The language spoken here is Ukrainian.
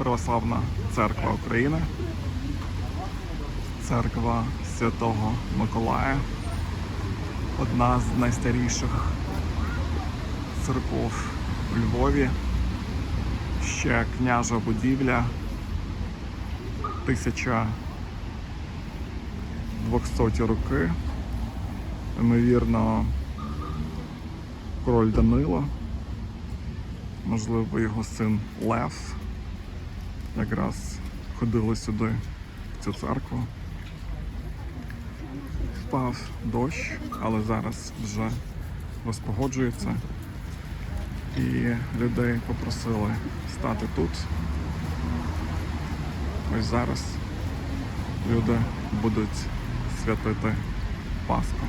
Православна церква України, церква Святого Миколая, одна з найстаріших церков у Львові, ще княжа будівля 1200 роки. Ймовірно, король Данило, можливо, його син Лев якраз ходили сюди, в цю церкву. Впав дощ, але зараз вже розпогоджується. І людей попросили стати тут. Ось зараз люди будуть святити Пасху.